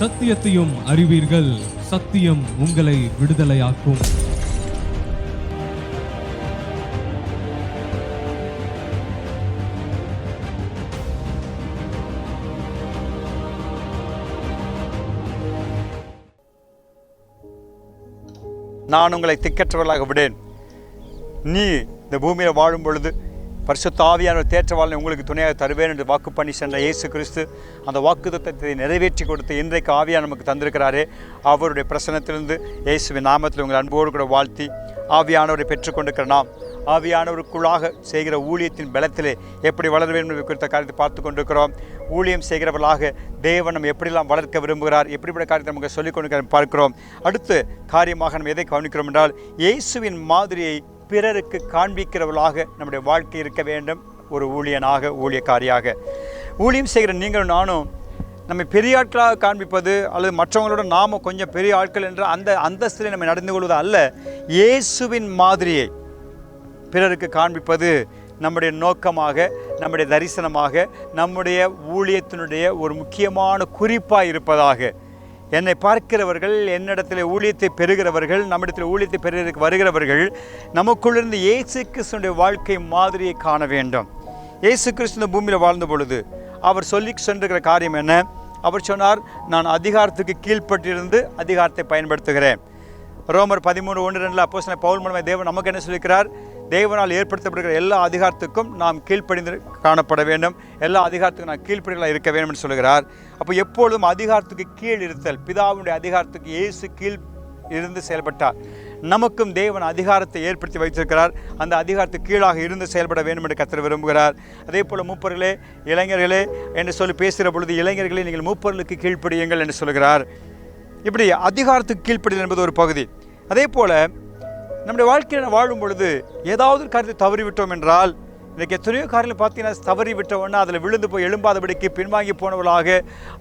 சத்தியத்தையும் அறிவீர்கள். சத்தியம் உங்களை விடுதலையாக்கும். நான் உங்களை திக்கற்றவர்களாக விடேன். நீ இந்த பூமியில் வாழும் பொழுது பரிசுத்தாவியான தேற்றவாளனை உங்களுக்கு துணையாக தருவேன் என்று வாக்கு பண்ணி சென்ற இயேசு கிறிஸ்து அந்த வாக்குத்தத்தத்தை நிறைவேற்றி கொடுத்து இன்றைக்கு ஆவியார் நமக்கு தந்திருக்கிறாரே. அவருடைய பிரசனத்திலிருந்து இயேசுவின் நாமத்தில் உங்கள் அன்போடு கூட வாழ்த்தி ஆவியானவரை பெற்றுக்கொண்டிருக்கிற நாம் ஆவியானவருக்குள்ளாக செய்கிற ஊழியத்தின் பலத்திலே எப்படி வளர வேண்டும் என்பது குறித்த காரியத்தை பார்த்து கொண்டிருக்கிறோம். ஊழியம் செய்கிறவர்களாக தேவன் நம்ம எப்படிலாம் வளர்க்க விரும்புகிறார் எப்படிப்பட்ட காரியத்தை நமக்கு சொல்லிக் கொண்டிருக்கிற பார்க்கிறோம். அடுத்து காரியமாக நம்ம எதை கவனிக்கிறோம் என்றால் இயேசுவின் மாதிரியை பிறருக்கு காண்பிக்கிறவர்களாக நம்முடைய வாழ்க்கை இருக்க வேண்டும். ஒரு ஊழியனாக ஊழியக்காரியாக. ஊழியம் செய்கிற நீங்களும் நானும் நம்ம பெரிய ஆட்களாக காண்பிப்பது அல்லது மற்றவங்களோட நாம கொஞ்சம் பெரிய ஆட்கள் என்ற அந்த அந்தஸ்தில் நம்ம நடந்து கொள்வது அல்ல. இயேசுவின் மாதிரியை பிறருக்கு காண்பிப்பது நம்முடைய நோக்கமாக நம்முடைய தரிசனமாக நம்முடைய ஊழியத்தினுடைய ஒரு முக்கியமான குறிப்பாக இருப்பதாக என்னை பார்க்கிறவர்கள் என்னிடத்தில் ஊழியத்தை பெறுகிறவர்கள் நம்மிடத்தில் ஊழியத்தை பெறுகிறதுக்கு வருகிறவர்கள் நமக்குள்ளிருந்து இயேசு கிறிஸ்துடைய வாழ்க்கை மாதிரியை காண வேண்டும். இயேசு கிறிஸ்து பூமியில் வாழ்ந்த பொழுது அவர் சொல்லி சென்றிருக்கிற காரியம் என்ன? அவர் சொன்னார் நான் அதிகாரத்துக்கு கீழ்ப்பட்டிருந்து அதிகாரத்தை பயன்படுத்துகிறேன். ரோமர் பதிமூணு ஒன்று ரெண்டில் அப்போ பவுல் மூலமாக தேவன் நமக்கு என்ன சொல்லியிருக்கிறார் தேவனால் ஏற்படுத்தப்படுகிற எல்லா அதிகாரத்துக்கும் நாம் கீழ்ப்படிந்து காணப்பட வேண்டும். எல்லா அதிகாரத்துக்கும் நாம் கீழ்ப்படிகளாக இருக்க வேண்டும் என்று சொல்கிறார். அப்போ எப்பொழுதும் அதிகாரத்துக்கு கீழ் இருத்தல் பிதாவுடைய அதிகாரத்துக்கு இயேசு கீழ் இருந்து செயல்பட்டார். நமக்கும் தேவன் அதிகாரத்தை ஏற்படுத்தி வைத்திருக்கிறார். அந்த அதிகாரத்துக்கு கீழாக இருந்து செயல்பட வேண்டும் என்று கத்தர் விரும்புகிறார். அதே போல் மூப்பர்களே இளைஞர்களே என்று சொல்லி பேசுகிற பொழுது இளைஞர்களே நீங்கள் மூப்பர்களுக்கு கீழ்ப்படியுங்கள் என்று சொல்கிறார். இப்படி அதிகாரத்துக்கு கீழ்ப்படிதல் என்பது ஒரு பகுதி. அதே போல் நம்முடைய வாழ்க்கையில் வாழும் பொழுது ஏதாவது ஒரு காரியத்தை தவறிவிட்டோம் என்றால் இன்றைக்கி எத்தனையோ காரியங்கள் பார்த்தீங்கன்னா தவறி விட்டவொன்னா அதில் விழுந்து போய் எழும்பாதபடிக்கு பின்வாங்கி போனவர்களாக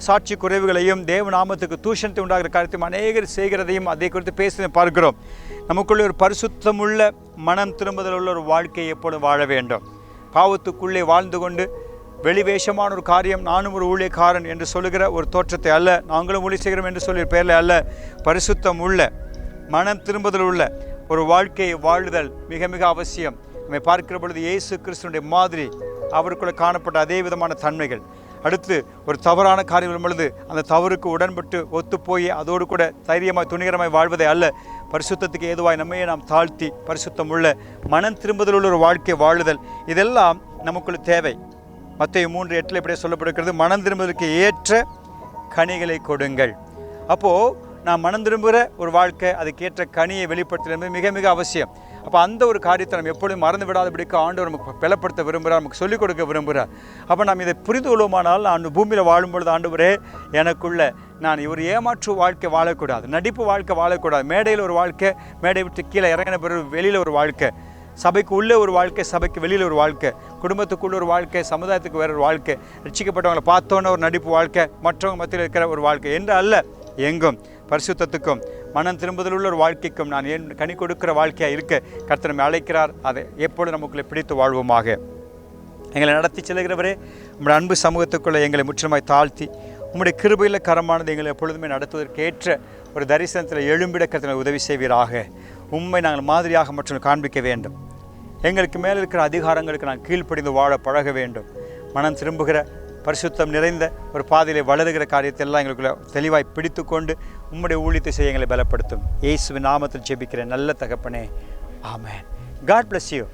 சாட்சி குறைவுகளையும் தேவநாமத்துக்கு தூஷணத்தை உண்டாகிற காரியத்தையும் அநேகர் செய்கிறதையும் அதை குறித்து பேசி பார்க்கிறோம். நமக்குள்ளே ஒரு பரிசுத்தமுள்ள மனம் திரும்புதல் உள்ள ஒரு வாழ்க்கையை எப்பொழுதும் வாழ வேண்டும். பாவத்துக்குள்ளே வாழ்ந்து கொண்டு வெளிவேஷமான ஒரு காரியம் நானும் ஒரு ஊழியக்காரன் என்று சொல்லுகிற ஒரு தோற்றத்தை அல்ல நாங்களும் ஊழிய செய்கிறோம் என்று சொல்லி பேரில் அல்ல பரிசுத்தம் உள்ள மனம் திரும்புதல் உள்ள ஒரு வாழ்க்கையை வாழுதல் மிக மிக அவசியம். நம்மை பார்க்கிற பொழுது இயேசு கிறிஸ்துனுடைய மாதிரி அவருக்குள்ளே காணப்பட்ட அதே விதமான தன்மைகள். அடுத்து ஒரு தவறான காரியம் வரும் பொழுது அந்த தவறுக்கு உடன்பட்டு ஒத்துப்போய் அதோடு கூட தைரியமாய் துணிகரமாய் வாழ்வதே அல்ல. பரிசுத்தத்துக்கு ஏதுவாய் நம்மையே நாம் தாழ்த்தி பரிசுத்தம் உள்ள மனம் திரும்புதல் உள்ள ஒரு வாழ்க்கை வாழுதல். இதெல்லாம் நமக்குள்ள தேவை. மற்ற மூன்று எட்டில் இப்படியே சொல்லப்படுகிறது மனம் திரும்புவதற்கு ஏற்ற கனிகளை கொடுங்கள். அப்போது நான் மனம் திரும்புகிற ஒரு வாழ்க்கை அதுக்கேற்ற கனியை வெளிப்படுத்துறது மிக மிக அவசியம். அப்போ அந்த ஒரு காரியத்தை நம்ம எப்பொழுதும் மறந்து விடாதபடிக்கு ஆண்டவர் நமக்கு பலப்படுத்த விரும்புகிறார் நமக்கு சொல்லிக் கொடுக்க விரும்புகிறார். அப்போ நாம் இதை புரிந்து கொள்வோமானால் நான் பூமியில் வாழும்பொழுது ஆண்டவரே எனக்குள்ள நான் இவர் ஏமாற்று வாழ்க்கை வாழக்கூடாது நடிப்பு வாழ்க்கை வாழக்கூடாது மேடையில் ஒரு வாழ்க்கை மேடை விட்டு கீழே இறங்கின பிறகு வெளியில் ஒரு வாழ்க்கை சபைக்கு உள்ளே ஒரு வாழ்க்கை சபைக்கு வெளியில் ஒரு வாழ்க்கை குடும்பத்துக்குள்ள ஒரு வாழ்க்கை சமுதாயத்துக்கு வேற ஒரு வாழ்க்கை ரசிக்கப்பட்டவங்களை பார்த்தோன்னே ஒரு நடிப்பு வாழ்க்கை மற்றவங்க மத்தியில் இருக்கிற ஒரு வாழ்க்கை என்று அல்ல எங்கும். பரிசுத்தத்துக்கும் மனம் திரும்புதல் உள்ள ஒரு வாழ்க்கைக்கும் நான் என் கனி கொடுக்கிற வாழ்க்கையாக இருக்க கர்த்தர் நம்மை அழைக்கிறார். அதை எப்பொழுது நமக்குள்ளே பிடித்து வாழ்வோமாக. எங்களை நடத்தி செல்கிறவரே உங்களுடைய அன்பு சமூகத்துக்குள்ளே எங்களை முற்றிலுமாய் தாழ்த்தி உங்களுடைய கிருபையில் கரமானது எங்களை எப்பொழுதுமே நடத்துவதற்கு ஏற்ற ஒரு தரிசனத்தில் எழும்பிட கருத்தனை உதவி செய்வீராக. உண்மை நாங்கள் மாதிரியாக மற்றும் காண்பிக்க வேண்டும். எங்களுக்கு மேலே இருக்கிற அதிகாரங்களுக்கு நான் கீழ்ப்படிந்து வாழ பழக வேண்டும். மனம் திரும்புகிற பரிசுத்தம் நிறைந்த ஒரு பாதையில் வளருகிற காரியத்தை எல்லாம் எங்களுக்குள்ள தெளிவாய் பிடித்து கொண்டு உம்முடைய ஊழியத்தை செய்ய எங்களை பலப்படுத்தும். இயேசுவின் நாமத்தில் ஜெபிக்கிற நல்ல தகப்பனே. ஆமேன். God bless you